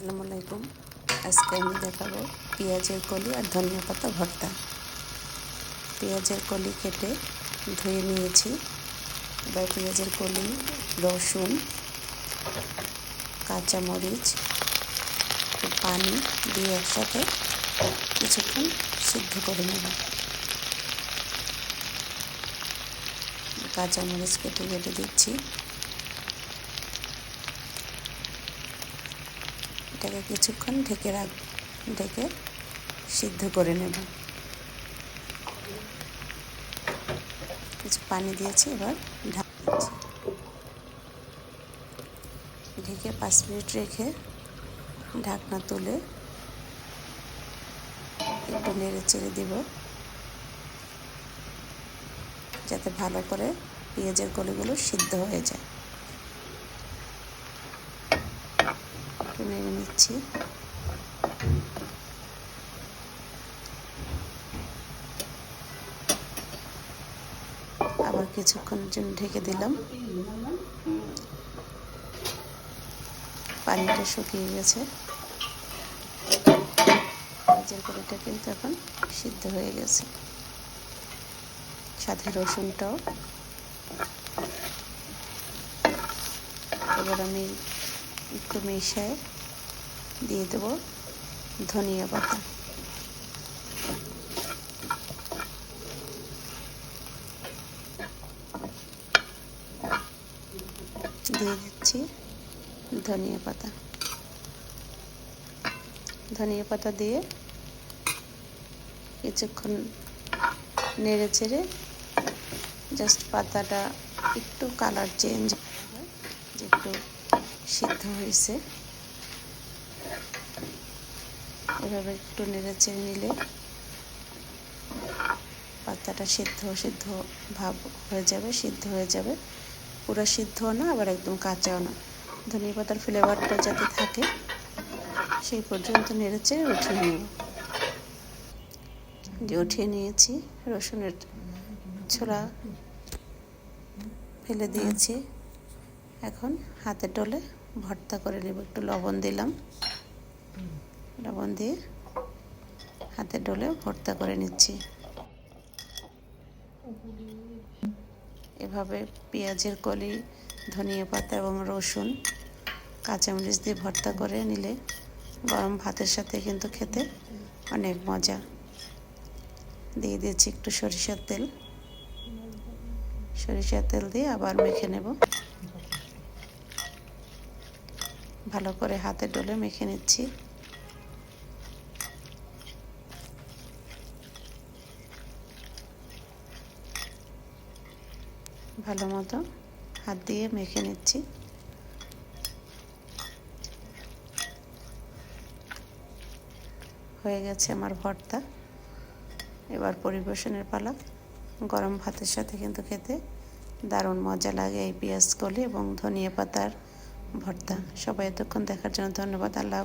আসসালামু আলাইকুম। আজকে আমি দেখাবো পেঁয়াজের কলি আর ধনিয়া পাতা ভর্তা। পেঁয়াজের কলি কেটে ধুয়ে নিয়েছি। এবার পেঁয়াজের কলি, রসুন, কাঁচামরিচ, পানি দিয়ে একসাথে কিছুক্ষণ সিদ্ধ করে নেব। কাঁচামরিচ কেটে কেটে দিচ্ছি। এটাকে কিছুক্ষণ ঢেকে রাখ, ঢেকে সিদ্ধ করে নেব। কিছু পানি দিয়েছি, এবার ঢাক দিচ্ছি। ঢেকে পাঁচ মিনিট রেখে ঢাকনা তুলে একটু নেড়ে চেড়ে দিব, যাতে ভালো করে পেঁয়াজের কলিগুলো সিদ্ধ হয়ে যায়। একটু নেড়ে নিচ্ছি। আবার কিছুক্ষণের জন্য ঢেকে দিলাম। পানিটা শুকিয়ে গেছে। পেঁয়াজের কলিটা কিন্তু এখন সিদ্ধ হয়ে গেছে। সাথে রসুনটাও। এবার আমি একটু মিশায় দিয়ে দেব ধনিয়া পাতা। দিয়ে দিচ্ছি ধনিয়া পাতা। ধনিয়া পাতা দিয়ে কিছুক্ষণ নেড়ে চেড়ে জাস্ট পাতাটা একটু কালার চেঞ্জ যে একটু সিদ্ধ হয়েছে। এভাবে একটু নেড়ে চেড়ে নিলে পাতাটা সিদ্ধ সিদ্ধ ভাব হয়ে যাবে, সিদ্ধ হয়ে যাবে। পুরো সিদ্ধও না, আবার একদম কাঁচাও না। ধনিয়া পাতার ফ্লেভারটা যাতে থাকে, সেই পর্যন্ত নেড়ে চেড়ে উঠিয়ে নেব। যে উঠিয়ে নিয়েছি, রসুনের ছোলা ফেলে দিয়েছি। এখন হাতে ডলে ভর্তা করে নেব। একটু লবণ দিলাম। লবণ দিয়ে হাতে ডলে ভর্তা করে নিচ্ছি। এভাবে পেঁয়াজের কলি, ধনিয়া পাতা এবং রসুন, কাঁচামরিচ দিয়ে ভর্তা করে নিলে গরম ভাতের সাথে কিন্তু খেতে অনেক মজা। দিয়ে দিয়েছি একটু সরিষার তেল। সরিষার তেল দিয়ে আবার মেখে নেব। ভালো করে হাতে ডলে মেখে নিচ্ছি। ভালো মতো হাত দিয়ে মেখে নিচ্ছি। হয়ে গেছে আমার ভর্তা। এবার পরিবেশনের পালা। গরম ভাতের সাথে কিন্তু খেতে দারুণ মজা লাগে এই পেঁয়াজ কলি এবং ধনিয়া পাতার ভর্তা। সবাই এতক্ষণ দেখার জন্য ধন্যবাদ। আল্লাহ